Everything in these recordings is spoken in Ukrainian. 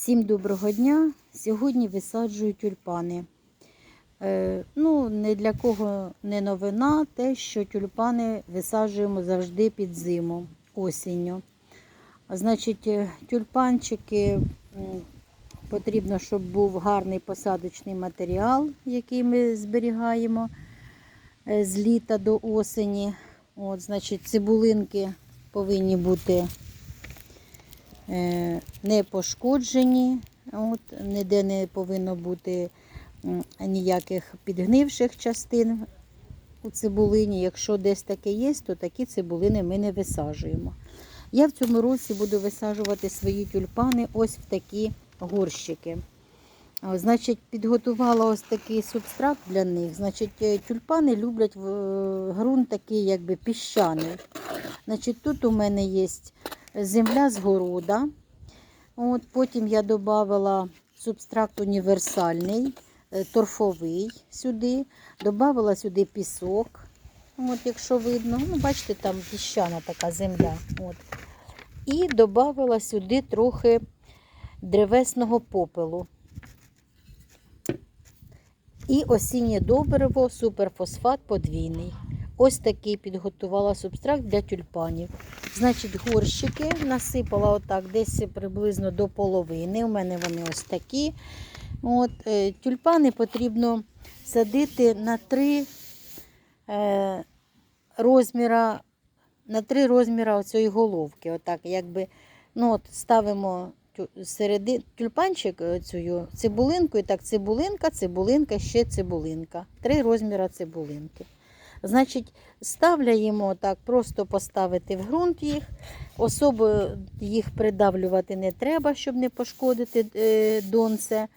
Всім доброго дня! Сьогодні висаджую тюльпани. Е, ну, не для кого не новина, те, що тюльпани висаджуємо завжди під зиму, осінню. Значить, е, тюльпанчики потрібно, щоб був гарний посадочний матеріал, який ми зберігаємо е, з літа до осені. От, значить, цибулинки повинні бути не пошкоджені, от, ніде не повинно бути ніяких підгнивших частин у цибулині. Якщо десь таке є, то такі цибулини ми не висаджуємо. Я в цьому році буду висаджувати свої тюльпани ось в такі горщики. Значить, підготувала ось такий субстрат для них. Значить, е, тюльпани люблять е, ґрунт такий, якби піщаний. Значить, тут у мене є земля з города. От, потім я додавала субстракт універсальний, е, торфовий сюди. Додавала сюди пісок. От, якщо видно, ну, бачите, там піщана така земля. От. І додавала сюди трохи древесного попелу. І осіннє добриво, суперфосфат подвійний. Ось такий підготувала субстракт для тюльпанів. Значить, горщики насипала отак десь приблизно до половини. У мене вони ось такі. От, е, тюльпани потрібно садити на три е, розміра, на три розміра оцієї головки. Отак, якби, ну, от, ставимо середи, тюльпанчик е, цю цибулинку, і так цибулинка, цибулинка, ще цибулинка. Три розміра цибулинки. Значить, ставляємо так, просто поставити в ґрунт їх. Особо їх придавлювати не треба, щоб не пошкодити е, донце,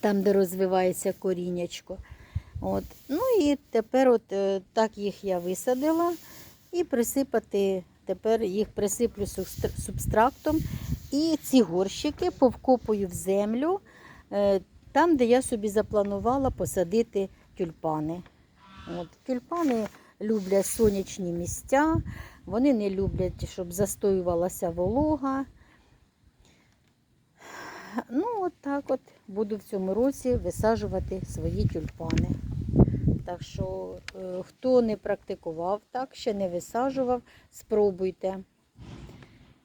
там, де розвивається коріннячко. От. Ну і тепер от, е, так їх я висадила і присипати, тепер їх присиплю субстрактом. І ці горщики повкопую в землю, е, там, де я собі запланувала посадити тюльпани. От. Тюльпани люблять сонячні місця, вони не люблять, щоб застоювалася волога. Ну, от так от буду в цьому році висаджувати свої тюльпани. Так що, е, хто не практикував так, ще не висаджував, спробуйте.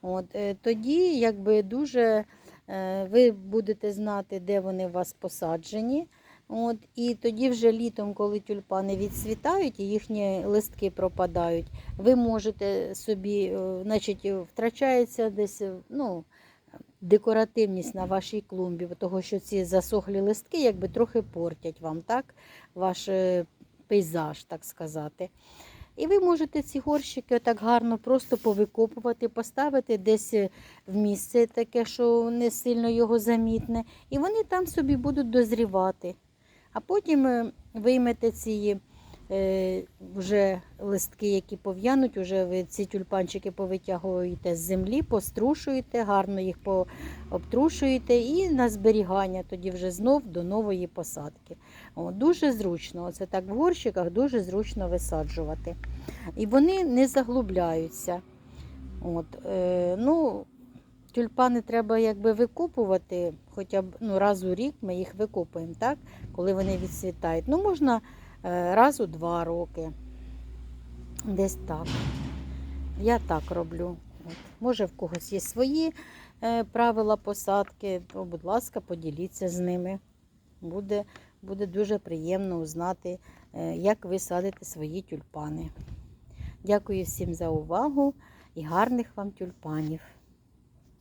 От, е, тоді, якби дуже е, ви будете знати, де вони у вас посаджені. От, і тоді вже літом, коли тюльпани відцвітають і їхні листки пропадають, ви можете собі, е, значить, втрачається десь, е, ну, декоративність на вашій клумбі, того що ці засохлі листки якби трохи портять вам так, ваш е, пейзаж, так сказати. І ви можете ці горщики так гарно просто повикопувати, поставити десь в місце таке, що не сильно його замітне, і вони там собі будуть дозрівати. А потім е, виймете ці е, вже листки, які пов'януть, вже ви ці тюльпанчики повитягуєте з землі, пострушуєте, гарно їх пообтрушуєте і на зберігання тоді вже знов до нової посадки. О, дуже зручно, оце так в горщиках дуже зручно висаджувати. І вони не заглубляються. От, е, ну, Тюльпани треба якби викопувати, хоча б ну, раз у рік ми їх викопуємо, так? коли вони відцвітають. Ну, можна е, раз у два роки. Десь так. Я так роблю. От. Може, в когось є свої е, правила посадки, то, будь ласка, поділіться з ними. Буде, буде дуже приємно узнати, е, як ви садите свої тюльпани. Дякую всім за увагу і гарних вам тюльпанів.